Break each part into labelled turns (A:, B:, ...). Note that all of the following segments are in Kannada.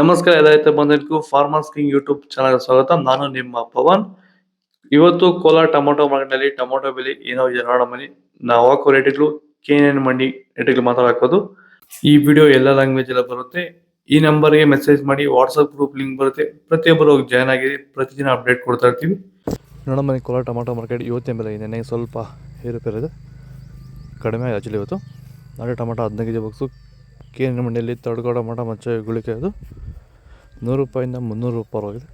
A: ನಮಸ್ಕಾರ ಎಲ್ಲ ರೈತ ಫಾರ್ಮರ್ಸ್ ಕಿಂಗ್ ಯೂಟ್ಯೂಬ್ ಚಾನಲ್ ಸ್ವಾಗತ. ನಾನು ನಿಮ್ಮ ಪವನ್. ಇವತ್ತು ಕೋಲಾರ ಟೊಮೊಟೊ ಮಾರ್ಕೆಟ್ನಲ್ಲಿ ಟೊಮೊಟೊ ಬೆಲೆ ಏನೋ ಇದೆ ನೋಡೋ ಮನಿ ನಾವು ಹಾಕೋ ರೇಟ್ಗಳು ಕೆ ಮಂಡಿ ರೇಟ್ಗಳು ಮಾತಾಡೋದು ಈ ವಿಡಿಯೋ ಎಲ್ಲ ಲ್ಯಾಂಗ್ವೇಜ್ ಎಲ್ಲ ಬರುತ್ತೆ. ಈ ನಂಬರ್ಗೆ ಮೆಸೇಜ್ ಮಾಡಿ ವಾಟ್ಸಪ್ ಗ್ರೂಪ್ ಲಿಂಕ್ ಬರುತ್ತೆ. ಪ್ರತಿಯೊಬ್ಬರು ಜಾಯ್ನ್ ಆಗಿ ಪ್ರತಿದಿನ ಅಪ್ಡೇಟ್ ಕೊಡ್ತಾ ಇರ್ತೀವಿ. ನೋಡೋ ಬನ್ನಿ, ಕೋಲಾರ ಟೊಮೊಟೊ ಮಾರ್ಕೆಟ್ ಇವತ್ತಿನ ಬೆಲೆ ನನಗೆ ಸ್ವಲ್ಪ ಏರುಪೇರಿದೆ ಕಡಿಮೆ ಆಗಿದೆ ಇವತ್ತು. ನಾಳೆ ಟೊಮೊಟೊ ಹದಿನೈದು K G box K N ಮಂಡಿಯಲ್ಲಿ ತಡ್ಕೋ ಮಠ ಮಚ್ಚ ಗುಳಿಕೆ ಅದು. ನೂರು ರೂಪಾಯಿಂದ ಮುನ್ನೂರು ರೂಪಾಯಿ ಆಗಿದೆ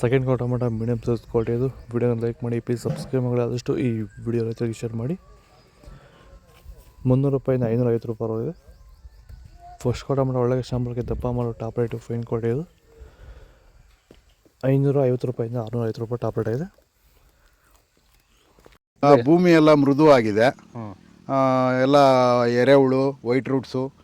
A: ಸೆಕೆಂಡ್ ಕೋ ಮಠ ಮೀಡಿಯಮ್ ಸೈಜ್ ಕ್ವಾಲಿಟಿ ಅದು. ವಿಡಿಯೋನ ಲೈಕ್ ಮಾಡಿ ಪ್ಲೀಸ್ ಸಬ್ಸ್ಕ್ರೈಬ್ ಮಾಡಿ. ಆದಷ್ಟು ಈ ವಿಡಿಯೋ ರೈತರಿಗೆ ಶೇರ್ ಮಾಡಿ. ಮುನ್ನೂರು ರೂಪಾಯಿಂದ ಐನೂರ ಐವತ್ತು ರೂಪಾಯಿ ಆಗಿದೆ ಫಸ್ಟ್ ಕೋಟ ಮಠ ಒಳಗೆ ಶಾಂಬಳಕ್ಕೆ ದಪ್ಪ ಮಾಡೋ ಟಾಪ್ ರೇಟು ಫೈನ್ ಕ್ವಾಲಿಟಿ ಅದು. ಐನೂರ ಐವತ್ತು ರೂಪಾಯಿಂದ ಆರುನೂರ ಐವತ್ತು ರೂಪಾಯಿ ಟಾಪ್ ರೇಟ್ ಆಗಿದೆ.
B: ಆ, ಭೂಮಿ ಎಲ್ಲ ಮೃದುವಾಗಿದೆ. ಆ, ಎಲ್ಲ ಎರೆಹುಳು ವೈಟ್ ರೂಟ್ಸು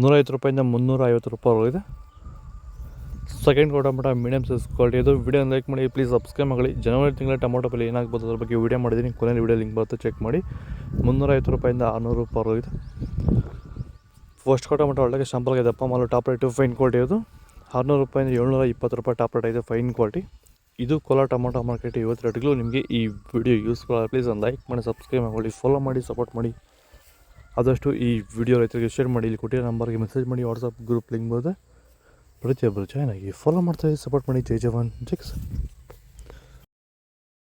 A: ನೂರೈವತ್ತು ರೂಪಾಯಿಂದ ಮುನ್ನೂರ ಐವತ್ತು ರೂಪಾಯಿ ಇದೆ. Second tomato medium size quality ಇದು. ವಿಡಿಯೋ ಲೈಕ್ ಮಾಡಿ ಪ್ಲೀಸ್ ಸಬ್ಸ್ಕ್ರೈಬ್ ಮಾಡಿ ಜನವರಿ ತಿಂಗಳ ಟೊಮೊಟೊ ಬೆಲೆ ಏನಾಗ್ಬೋದು ಅದ್ರ ಬಗ್ಗೆ ವಿಡಿಯೋ ಮಾಡಿದ್ದೀನಿ. ಕೊನೆಯಲ್ಲಿ ವಿಡಿಯೋ ಲಿಂಕ್ ಬರುತ್ತೆ ಚೆಕ್ ಮಾಡಿ. ಮುನ್ನೂರೈವತ್ತು ರೂಪಾಯಿಂದ ಆರುನೂರು ರೂಪಾಯಿ ಇದೆ. ಫಸ್ಟ್ ಒಳ್ಳೆ ಒಳ್ಳೆಗೆ ಶಾಂಪಲ್ಗೆ ಅಪ್ಪ, ಮಾಲು ಟಾಪ್ ರೇಟು ಫೈನ್ ಕ್ವಾಲಿಟಿ ಇದು. ಆರುನೂರು ರೂಪಾಯಿಂದ ಏಳ್ನೂರ ಇಪ್ಪತ್ತು ರೂಪಾಯಿ ಟಾಪ್ ರೇಟ್ ಇದೆ ಫೈನ್ ಕ್ವಾಲಿಟಿ ಇದು ಕೋಲಾರ ಟೊಮೊಟೊ ಮಾರ್ಕೆಟ್ ಇವತ್ತು ರೇಟ್ಗಳು ನಿಮಗೆ ಈ ವಿಡಿಯೋ ಯೂಸ್ಫುಲ್ ಪ್ಲೀಸ್ ಒಂದು ಲೈಕ್ ಮಾಡಿ ಸಬ್ಸ್ಕ್ರೈಬ್ ಮಾಡಿ ಫಾಲೋ ಮಾಡಿ ಸಪೋರ್ಟ್ ಮಾಡಿ. ಆದಷ್ಟು ಈ ವಿಡಿಯೋ ರೈತರಿಗೆ ಶೇರ್ ಮಾಡಿ, ಇಲ್ಲಿ ಕೊಟ್ಟಿರೋ ನಂಬರ್ಗೆ ಮೆಸೇಜ್ ಮಾಡಿ ವಾಟ್ಸಪ್ ಗ್ರೂಪ್ ಲಿಂಕ್ ಬರುತ್ತೆ. ಪ್ರತಿಯೊಬ್ಬರು ಆಗಿ ಫಾಲೋ ಮಾಡ್ತಾ ಸಪೋರ್ಟ್ ಮಾಡಿ. ಜೈ ಜವಾನ್, ಜೈ ಕಿಸಾನ್.